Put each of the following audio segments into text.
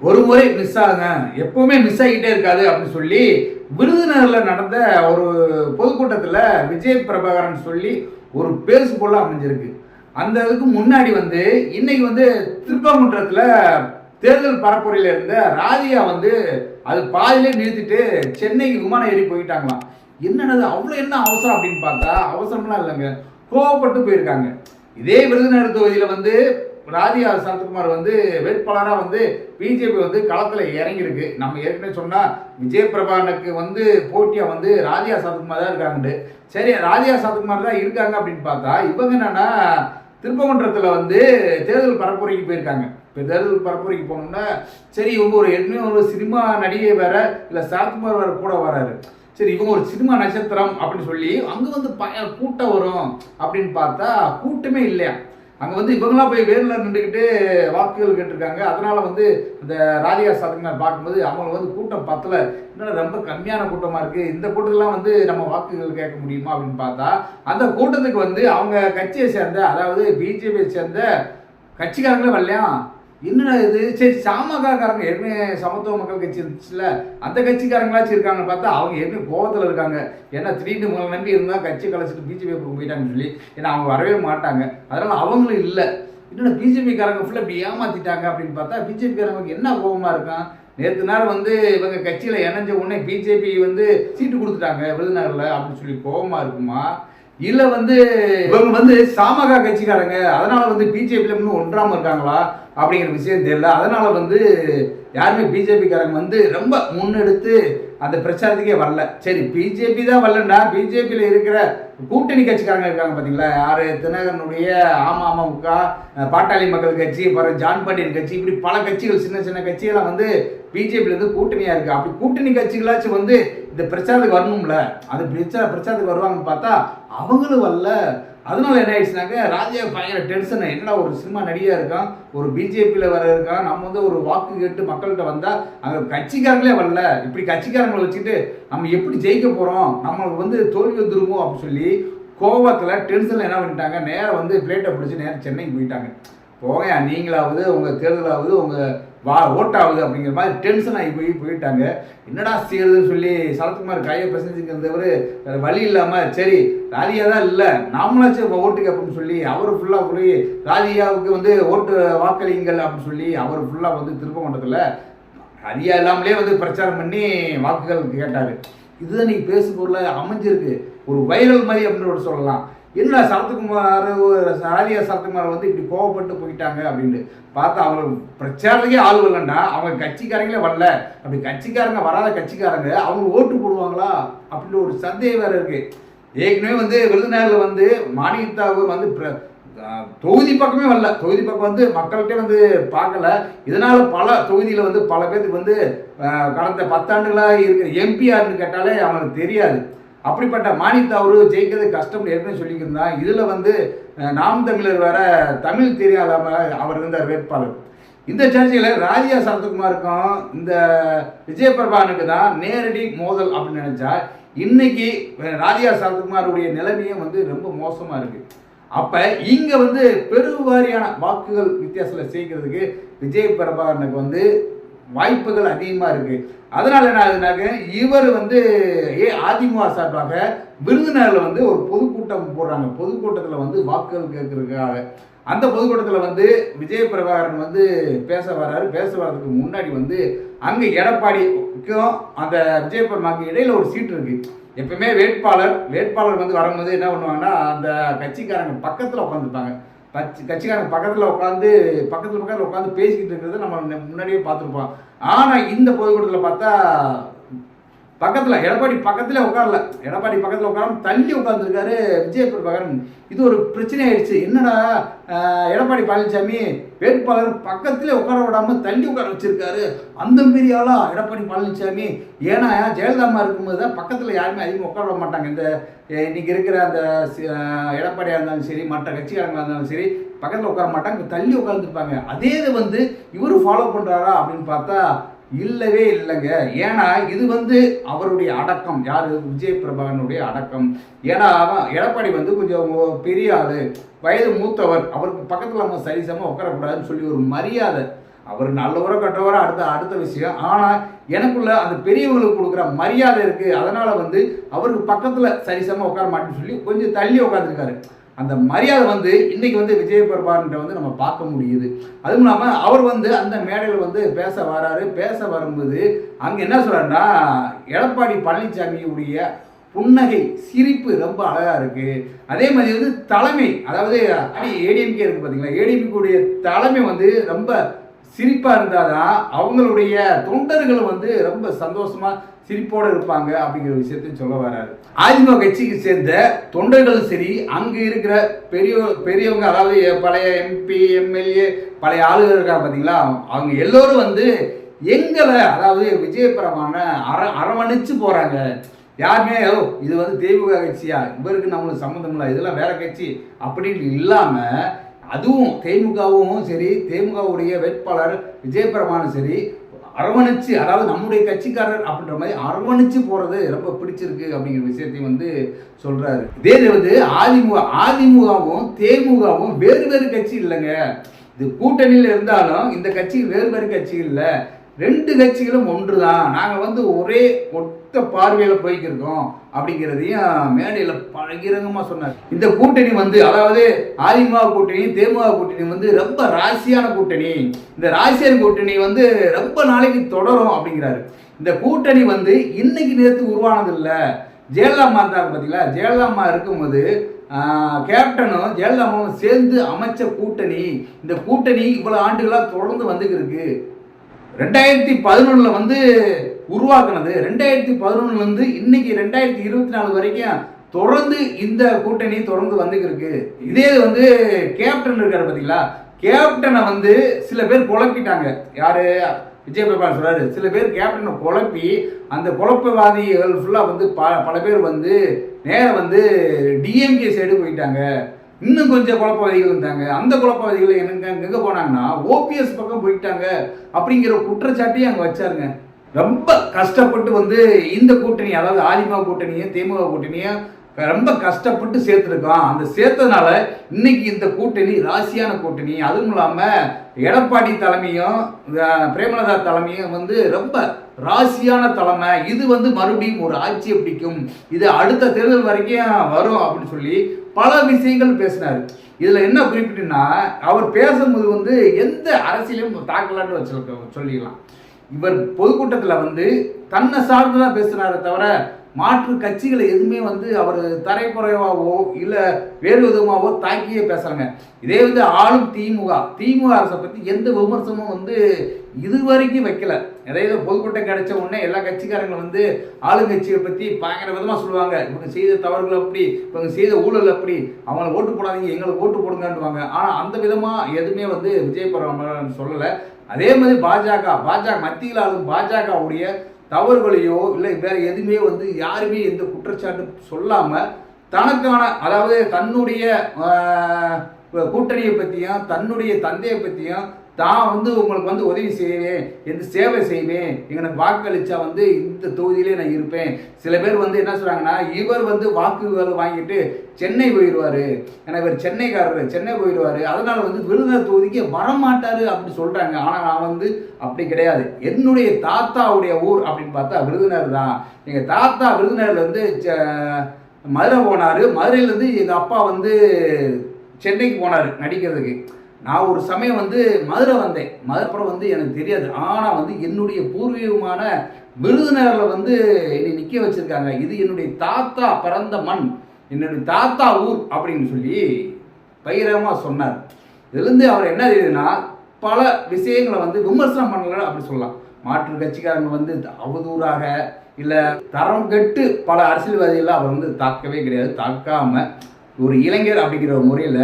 ஒரு முறை மிஸ் ஆகுங்க. எப்பவுமே மிஸ் ஆகிட்டே இருக்காது அப்படின்னு சொல்லி விருதுநகரில் நடந்த ஒரு பொதுக்கூட்டத்தில் விஜய் பிரபாகரன் சொல்லி ஒரு பேசு போல அமைஞ்சிருக்கு. அந்த இதுக்கு முன்னாடி வந்து இன்னைக்கு வந்து திருப்பங்குன்றத்தில் தேர்தல் பரப்புரையில் இருந்த ராதியா வந்து அது பாதியிலே நிறுத்திட்டு சென்னைக்கு விமானம் ஏறி போயிட்டாங்களாம். என்னடது அவ்வளோ என்ன அவசரம் அப்படின்னு பார்த்தா அவசரம்லாம் இல்லைங்க. கோவப்பட்டு போயிருக்காங்க. இதே விருதுநகர் தொகுதியில் வந்து ராதியா சரத்குமார் வந்து வேட்பாளராக வந்து பிஜேபி வந்து களத்தில் இறங்கியிருக்கு. நம்ம ஏற்கனவே சொன்னால் விஜய் பிரபாகரனுக்கு வந்து போட்டியாக வந்து ராதியா சரத்குமார் தான் இருக்காங்கண்டு சரி ராதியா சரத்குமார் தான் இருக்காங்க அப்படின்னு பார்த்தா இவங்க என்னன்னா திருப்பமன்றத்தில் வந்து தேர்தல் பரப்புரைக்கு போயிருக்காங்க. இப்போ தேர்தல் பரப்புரைக்கு போனோம்னா சரி இவங்க ஒரு ஏற்கனவே ஒரு சினிமா நடிகை வேற இல்லை சரத்குமார் வேற கூட வராரு. சரி இவங்க ஒரு சினிமா நட்சத்திரம் அப்படின்னு சொல்லி அங்கே வந்து ப கூட்டம் வரும் அப்படின்னு பார்த்தா கூட்டமே இல்லையா? அங்கே வந்து இவங்களாம் போய் வேலில் நின்றுக்கிட்டு வாக்குகள் கேட்டிருக்காங்க. அதனால் வந்து இந்த ராஜியா சதங்கர் பார்க்கும்போது அவங்கள வந்து கூட்டம் பத்தல. இன்னும் ரொம்ப கம்மியான கூட்டமாக இருக்குது இந்த கூட்டத்துலாம் வந்து நம்ம வாக்குகள் கேட்க முடியுமா அப்படின்னு பார்த்தா அந்த கூட்டத்துக்கு வந்து அவங்க கட்சியை சேர்ந்த அதாவது பிஜேபியை சேர்ந்த கட்சிக்காரங்களே வரலையா? என்னடா இது? சரி சாமகாக்காரங்க ஏற்கனவே சமத்துவ மக்கள் கட்சி இருந்துச்சுல அந்த கட்சிக்காரங்களாச்சும் இருக்காங்கன்னு பார்த்தா அவங்க ஏற்கனவே கோவத்தில் இருக்காங்க. ஏன்னா திடீர்னு உங்களை நம்பி இருந்தால் கட்சி கலைச்சிட்டு பிஜேபி பக்கம் போயிட்டாங்கன்னு சொல்லி ஏன்னா அவங்க வரவே மாட்டாங்க. அதனால அவங்களும் இல்லை. என்னடா பிஜேபிக்காரங்க ஃபுல்லாக இப்படி ஏமாத்திட்டாங்க அப்படின்னு பார்த்தா பிஜேபிக்காரங்களுக்கு என்ன கோபமாக இருக்கான் நேற்று நாள் வந்து இவங்க கட்சியில் இணைஞ்ச உடனே பிஜேபி வந்து சீட்டு கொடுத்துட்டாங்க விருதுநகரில் அப்படின்னு சொல்லி கோபமாக இருக்குமா? இல்ல வந்து இவங்க வந்து சாமகா கட்சிக்காரங்க. அதனால வந்து பிஜேபியில இன்னும் ஒன்றாம இருக்காங்களா? அப்படிங்கிற விஷயம் தெரியல. அதனால வந்து யாருமே பிஜேபிக்காரங்க வந்து ரொம்ப முன்னெடுத்து அந்த பிரச்சாரத்துக்கே வரல. சரி பிஜேபி தான் வரலன்னா பிஜேபியில் இருக்கிற கூட்டணி கட்சிக்காரங்க இருக்காங்க பார்த்தீங்களா யாரு? தினகரனுடைய அமமுக பாட்டாளி மக்கள் கட்சி அப்புறம் ஜான் பாண்டியன் கட்சி இப்படி பல கட்சிகள் சின்ன சின்ன கட்சிகள்லாம் வந்து பிஜேபியிலேருந்து இருந்து கூட்டணியா இருக்கு. அப்படி கூட்டணி கட்சிகளாச்சும் வந்து இந்த பிரச்சாரத்துக்கு வரணும்ல? அது பிரச்சார பிரச்சாரத்துக்கு வருவாங்கன்னு பார்த்தா அவங்களும் வரல. அதனால என்ன ஆயிடுச்சுனாக்க ராஜா பயங்கர டென்ஷன் என்னடா ஒரு சினிமா நடிகா இருக்கான்? ஒரு பிஜேபியில் வர இருக்கான்? நம்ம வந்து ஒரு வாக்கு கேட்டு மக்கள்கிட்ட வந்தால் அங்கே கட்சிக்காரங்களே வரல. இப்படி கட்சிக்காரங்களை வச்சுட்டு நம்ம எப்படி ஜெயிக்க போகிறோம் நம்மளுக்கு வந்து தோல்வி வந்துருமோ? அப்படின்னு சொல்லி கோவத்தில் டென்ஷனில் என்ன பண்ணிட்டாங்க? நேராக வந்து பிளேட்டை பிடிச்சி நேரம் சென்னைக்கு போயிட்டாங்க. போகையா நீங்களாவது உங்கள் தேர்தலாவது உங்கள் வா ஓட்டாகுது அப்படிங்கிற மாதிரி டென்ஷன் ஆகி போய் போயிட்டாங்க. என்னடா செய்யறதுன்னு சொல்லி சரத்குமார் கையை பிரசனிச்சுக்கிறவர் வேறு வழி இல்லாமல் சரி ராதியா தான் இல்லை நாமளாச்சும் ஓட்டு அப்படின்னு சொல்லி அவர் ஃபுல்லாக போய் ராதியாவுக்கு வந்து ஓட்டு வாக்களிங்கள் அப்படின்னு சொல்லி அவர் ஃபுல்லாக வந்து திருப்பமண்டத்தில் ராதியா இல்லாமலே வந்து பிரச்சாரம் பண்ணி வாக்குகள் கேட்டார். இதுதான் நீ பேசும் பொருள் அமைஞ்சிருக்கு. ஒரு வைரல் மாதிரி அப்படின்னு ஒரு சொல்லலாம். என்னடா சரத்குமார் ராதியா சரத்குமார் வந்து இப்படி கோவப்பட்டு போயிட்டாங்க அப்படின்னு பார்த்தா அவங்க பிரச்சாரத்துக்கே ஆள் வரலன்னா அவங்க கட்சிக்காரங்களே வரல. அப்படி கட்சிக்காரங்க வராத கட்சிக்காரங்க அவங்க ஓட்டு போடுவாங்களா அப்படின்னு ஒரு சந்தேகம் வேற இருக்கு. ஏற்கனவே வந்து விருதுநகரில் வந்து மாணிக்கத்தாவூர் வந்து பிர- தொகுதி பக்கமே வரல. தொகுதி பக்கம் வந்து மக்கள்கிட்ட வந்து பார்க்கல. இதனால் பல தொகுதியில் வந்து பல பேருக்கு வந்து கடந்த பத்தாண்டுகளாக இருக்கிற எம்பிஆர்னு கேட்டாலே அவங்களுக்கு தெரியாது. அப்படிப்பட்ட மானித்தாவூர் ஜெயிக்கிறது கஷ்டம்னு ஏற்கனவே சொல்லியிருந்தா. இதில் வந்து நாம் தமிழர் வேற தமிழ் தெரியாதாம அவர் இருந்தார் வேட்பாளர். இந்த சர்ச்சையில் ராஜியா சரத்குமாருக்கும் இந்த விஜயபிரபானுக்கு தான் நேரடி மோதல் அப்படின்னு நினச்சா இன்னைக்கு ராஜியா சரத்குமாருடைய நிலைமையும் வந்து ரொம்ப மோசமாக இருக்குது அப்போ இங்கே வந்து பெருவாரியான வாக்குகள் வித்தியாசத்தில் செய்கிறதுக்கு விஜய் பிரபாகரனுக்கு வந்து வாய்ப்புகள் அதிகமாக இருக்கு. அதனால என்ன ஆகுதுனாக்க இவர் வந்து ஏ அதிமுக சார்பாக விருதுநகரில் வந்து ஒரு பொதுக்கூட்டம் போடுறாங்க. பொதுக்கூட்டத்தில் வந்து வாக்குகள் கேட்கறதுக்காக. அந்த பொதுக்கூட்டத்தில் வந்து விஜய பிரபாகரன் வந்து பேச வர்றாரு. பேச வர்றதுக்கு முன்னாடி வந்து அங்கே எடப்பாடிக்கும் அந்த விஜய பிரபாக்கு இடையில ஒரு சீட் இருக்கு. எப்பவுமே வேட்பாளர் வேட்பாளர் வந்து வரும்போது என்ன பண்ணுவாங்கன்னா அந்த கட்சிக்காரங்க பக்கத்தில் உட்காந்துருப்பாங்க கட்சி கட்சிக்காரங்க பக்கத்தில் உட்காந்து பக்கத்தில் பக்கத்தில் உட்காந்து பேசிக்கிட்டு இருக்கிறத நம்ம முன்னாடியே பார்த்துருப்போம். ஆனால் இந்த பொதுக்கூட்டத்தில் பார்த்தா பக்கத்தில் எடப்பாடி பக்கத்தில் உட்காரல. எடப்பாடி பக்கத்தில் உட்காராம தள்ளி உட்காந்துருக்காரு விஜய் பிரபாகரன் இது ஒரு பிரச்சனை ஆயிடுச்சு என்னடா எடப்பாடி பழனிசாமி வேட்பாளர் பக்கத்தில் உட்கார விடாம தள்ளி உட்கார வச்சிருக்காரு. அந்த பெரிய ஆளா எடப்பாடி பழனிசாமி ஏன்னா ஜெயலலிதாமா இருக்கும்போது தான் பக்கத்தில் யாருமே அதிகமாக உட்கார விட மாட்டாங்க. இந்த இன்னைக்கு இருக்கிற அந்த எடப்பாடியாக இருந்தாலும் சரி மற்ற கட்சிக்காரங்களாக இருந்தாலும் சரி பக்கத்தில் உட்கார மாட்டாங்க தள்ளி உட்காந்துருப்பாங்க அதே இது வந்து இவர் ஃபாலோ பண்ணுறாரா அப்படின்னு பார்த்தா இல்லவே இல்லைங்க. ஏன்னா இது வந்து அவருடைய அடக்கம். யார்? விஜய் பிரபாகனுடைய அடக்கம். ஏன்னா எடப்பாடி வந்து கொஞ்சம் பெரிய ஆளு. வயது மூத்தவர். அவருக்கு பக்கத்தில் நம்ம சரிசமாக உட்காரக்கூடாதுன்னு சொல்லி ஒரு மரியாதை. அவர் நல்லவரோ கெட்டவரோ அடுத்த அடுத்த விஷயம். ஆனால் எனக்குள்ள அந்த பெரியவங்களுக்கு கொடுக்குற மரியாதை இருக்குது அதனால் வந்து அவருக்கு பக்கத்தில் சரிசமாக உட்கார மாட்டேன்னு சொல்லி கொஞ்சம் தள்ளி உட்காந்துருக்காரு அந்த மரியாதை வந்து இன்னைக்கு வந்து விஜய் பிரபான்ட்ட வந்து நம்ம பார்க்க முடியுது. அதுவும் இல்லாமல் அவர் வந்து அந்த மேடையில் வந்து பேச வராரு. பேச வரும்போது அங்கே என்ன சொல்கிறாருன்னா எடப்பாடி பழனிசாமியுடைய புன்னகை சிரிப்பு ரொம்ப அழகாக இருக்குது அதே மாதிரி வந்து தலைமை அதாவது ஏடிஎம்கே இருக்குது பார்த்தீங்களா ஏடிஎம்கேடைய தலைமை வந்து ரொம்ப சிரிப்பாக இருந்தால் தான் அவங்களுடைய தொண்டர்கள் வந்து ரொம்ப சந்தோஷமாக சிரிப்போடு இருப்பாங்க அப்படிங்கிற விஷயத்தையும் சொல்ல வராரு. அதிமுக கட்சிக்கு சேர்ந்த தொண்டர்களும் சரி அங்க இருக்கிற பெரிய பெரியவங்க அதாவது பழைய எம்பி எம்எல்ஏ பழைய ஆளுநர் இருக்காங்க பார்த்தீங்களா அவங்க எல்லோரும் வந்து எங்களை அதாவது விஜயபரமான அர அரவணைச்சு போறாங்க. யாருமே ஓ இது வந்து தேமுக கட்சியா? இவருக்கு நம்மளுக்கு சம்மந்தம் இல்லை. இதெல்லாம் வேற கட்சி. அப்படின்னு இல்லாம அதுவும் தேமுகவும் சரி தேமுகவுடைய வேட்பாளர் விஜயபிரமானும் சரி அரவணைச்சு அதாவது நம்முடைய கட்சிக்காரர் அப்படின்ற மாதிரி அரவணைச்சு போறது ரொம்ப பிடிச்சிருக்கு அப்படிங்கிற விஷயத்தையும் வந்து சொல்றாரு. இதே வந்து அதிமுக அதிமுகவும் தேமுகவும் வேறு வேறு கட்சி இல்லைங்க. இது கூட்டணியில் இருந்தாலும் இந்த கட்சி வேறு வேறு கட்சி இல்லை. ரெண்டு கட்சிகளும் ஒன்று தான் நாங்கள் வந்து ஒரே ஒத்த பார்வையில் போய்க்கிருக்கோம் அப்படிங்கிறதையும் மேடையில் பகிரங்கமாக சொன்னார். இந்த கூட்டணி வந்து அதாவது அதிமுக கூட்டணி தேமுக கூட்டணி வந்து ரொம்ப ராசியான கூட்டணி. இந்த ராசியான கூட்டணி வந்து ரொம்ப நாளைக்கு தொடரும் அப்படிங்கிறாரு. இந்த கூட்டணி வந்து இன்னைக்கு நேற்று உருவானது இல்லை ஜெயலலிதா இருந்தார் பார்த்தீங்களா ஜெயலலிதா இருக்கும்போது கேப்டனும் ஜெயலலாமாவும் சேர்ந்து அமைச்ச கூட்டணி. இந்த கூட்டணி இவ்வளோ ஆண்டுகளாக தொடர்ந்து வந்துக்கிருக்கு. ரெண்டாயிரத்தி பதினொன்றில் வந்து உருவாக்குனது. ரெண்டாயிரத்தி பதினொன்னுலேருந்து இன்னைக்கு ரெண்டாயிரத்தி இருபத்தி நாலு வரைக்கும் தொடர்ந்து இந்த கூட்டணி தொடர்ந்து வந்துக்கு இருக்கு இதே வந்து கேப்டன் இருக்காரு பார்த்தீங்களா கேப்டனை வந்து சில பேர் குழப்பிட்டாங்க. யாரு? விஜய் பிரபாகர் சொல்றாரு. சில பேர் கேப்டனை குழப்பி அந்த குழப்பவாதிகள் ஃபுல்லாக வந்து ப பல பேர் வந்து நேரம் வந்து டிஎம்கே சைடு போயிட்டாங்க. இன்னும் கொஞ்சம் குழப்பவாதிகள் இருந்தாங்க. அந்த குழப்பவாதிகள் என்னங்க எங்கே போனாங்கன்னா ஓபிஎஸ் பக்கம் போயிட்டாங்க. அப்படிங்கிற குற்றச்சாட்டையும் அங்கே வச்சாருங்க. ரொம்ப கஷ்டப்பட்டு வந்து இந்த கூட்டணி அதாவது ஆலிமா கூட்டணியும் திமுக கூட்டணியும் ரொம்ப கஷ்டப்பட்டு சேர்த்துருக்கோம். அந்த சேர்த்ததுனால இன்னைக்கு இந்த கூட்டணி ராசியான கூட்டணி. அதுவும் இல்லாமல் எடப்பாடி தலைமையும் பிரேமலதா தலைமையும் வந்து ரொம்ப ராசியான தலைமை. இது வந்து மறுபடியும் ஒரு ஆட்சியை பிடிக்கும். இது அடுத்த தேர்தல் வரைக்கும் வரும் அப்படின்னு சொல்லி பல விஷயங்கள் பேசினார். இதில் என்ன குறிப்பிட்டுன்னா அவர் பேசும்போது வந்து எந்த அரசியலையும் தாக்கலான்னு வச்சிருக்க சொல்லிக்கலாம் இவர் பொதுக்கூட்டத்தில் வந்து தன்னை சார்ந்து தான் பேசுனாரே தவிர மாற்று கட்சிகளை எதுவுமே வந்து அவர் தரைக்குறைவாகவோ இல்லை வேறு விதமாகவோ தாக்கியே பேசுகிறாங்க இதே வந்து ஆளும் திமுக. திமுக அரசை பற்றி எந்த விமர்சனமும் வந்து இதுவரைக்கும் வைக்கல. அதாவது பொதுக்கூட்டம் கிடைச்ச உடனே எல்லா கட்சிக்காரங்களும் வந்து ஆளுங்கட்சியை பற்றி பயங்கர விதமாக சொல்லுவாங்க. இவங்க செய்த தவறுகள் அப்படி இவங்க செய்த ஊழல் அப்படி. அவங்கள ஓட்டு போடாதீங்க எங்களை ஓட்டு போடுங்கன்றுவாங்க ஆனால் அந்த விதமாக எதுவுமே வந்து விஜய் பரவாயில்ல சொல்லலை. அதே மாதிரி பாஜக பாஜக மத்தியில் ஆளும் பாஜகவுடைய தவறுகளையோ இல்லை வேற எதுவுமே வந்து யாருமே எந்த குற்றச்சாட்டு சொல்லாமல் தனக்கான அதாவது தன்னுடைய கூட்டணியை பற்றியும் தன்னுடைய தந்தையை பற்றியும் தான் வந்து உங்களுக்கு வந்து உதவி செய்வேன் எந்த சேவை செய்வேன். எனக்கு வாக்களிச்சா வந்து இந்த தொகுதியிலே நான் இருப்பேன். சில பேர் வந்து என்ன சொல்கிறாங்கன்னா இவர் வந்து வாக்குகள் வாங்கிட்டு சென்னை போயிடுவார். ஏன்னா இவர் சென்னைக்காரர் சென்னை போயிடுவாரு. அதனால் வந்து விருதுநகர் தொகுதிக்கு வரமாட்டார் அப்படின்னு சொல்கிறாங்க ஆனால் நான் வந்து அப்படி கிடையாது. என்னுடைய தாத்தாவுடைய ஊர் அப்படின்னு பார்த்தா விருதுநகர் தான். எங்கள் தாத்தா விருதுநகர்ல வந்து மதுரை போனார். மதுரையிலேருந்து எங்கள் அப்பா வந்து சென்னைக்கு போனார் நடிக்கிறதுக்கு. நான் ஒரு சமயம் வந்து மதுரை வந்தேன். மதுரைப்புறம் வந்து எனக்கு தெரியாது. ஆனால் வந்து என்னுடைய பூர்வீகமான விருதுநகரில் வந்து என்னை நிற்க வச்சுருக்காங்க. இது என்னுடைய தாத்தா பிறந்த மண். என்னுடைய தாத்தா ஊர் அப்படின்னு சொல்லி பகிரமாக சொன்னார். இதுலேருந்து அவர் என்ன தெரியுதுன்னா பல விஷயங்களை வந்து விமர்சனம் பண்ணல அப்படி சொல்லலாம். மாற்று கட்சிக்காரங்க வந்து அவதூறாக இல்லை தரம் கெட்டு பல அரசியல்வாதிகளை அவர் வந்து தாக்கவே கிடையாது. தாக்காமல் ஒரு இளைஞர் அப்படிங்கிற ஒரு முறையில்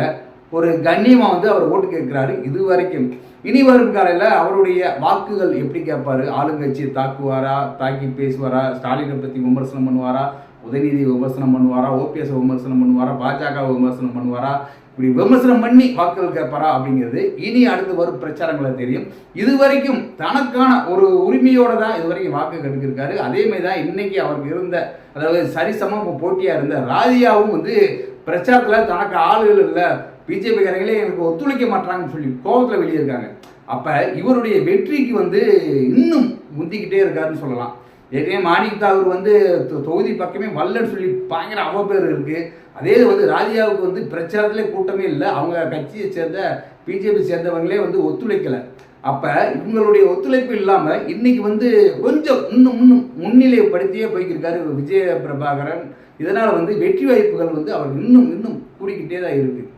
ஒரு கண்ணியமாக வந்து அவர் ஓட்டு கேட்குறாரு இது வரைக்கும் இனி வரும் காலையில் அவருடைய வாக்குகள் எப்படி கேட்பாரு? ஆளுங்கட்சியை தாக்குவாரா? தாக்கி பேசுவாரா? ஸ்டாலினை பற்றி விமர்சனம் பண்ணுவாரா? உதயநிதி விமர்சனம் பண்ணுவாரா? ஓபிஎஸ் விமர்சனம் பண்ணுவாரா? பாஜக விமர்சனம் பண்ணுவாரா? இப்படி விமர்சனம் பண்ணி வாக்குகள் கேட்பாரா அப்படிங்கிறது இனி அடுத்து வரும் பிரச்சாரங்களை தெரியும். இது வரைக்கும் தனக்கான ஒரு உரிமையோட தான் இது வரைக்கும் வாக்கு கெடுக்கிருக்காரு அதே மாதிரி தான் இன்னைக்கு அவருக்கு இருந்த அதாவது சரிசம போட்டியாக இருந்த ராதியாவும் வந்து பிரச்சாரத்தில் தனக்கு ஆளுகள் இல்லை. பிஜேபிக்காரங்களே எனக்கு ஒத்துழைக்க மாட்டாங்கன்னு சொல்லி கோபத்தில் வெளியிருக்காங்க அப்போ இவருடைய வெற்றிக்கு வந்து இன்னும் முந்திக்கிட்டே இருக்காருன்னு சொல்லலாம். ஏற்கனவே மாணிக் தாகூர் வந்து தொகுதி பக்கமே வல்லன்னு சொல்லி பயங்கர அவப்பேர் இருக்குது அதே வந்து ராதியாவுக்கு வந்து பிரச்சாரத்திலே கூட்டமே இல்லை. அவங்க கட்சியை சேர்ந்த பிஜேபி சேர்ந்தவங்களே வந்து ஒத்துழைக்கலை. அப்போ இவங்களுடைய ஒத்துழைப்பு இல்லாமல் இன்னைக்கு வந்து கொஞ்சம் இன்னும் இன்னும் முன்னிலைப்படுத்தியே போய்க்கிருக்காரு விஜய பிரபாகரன் இதனால் வந்து வெற்றி வாய்ப்புகள் வந்து அவர் இன்னும் இன்னும் கூடிக்கிட்டே தான் இருக்குது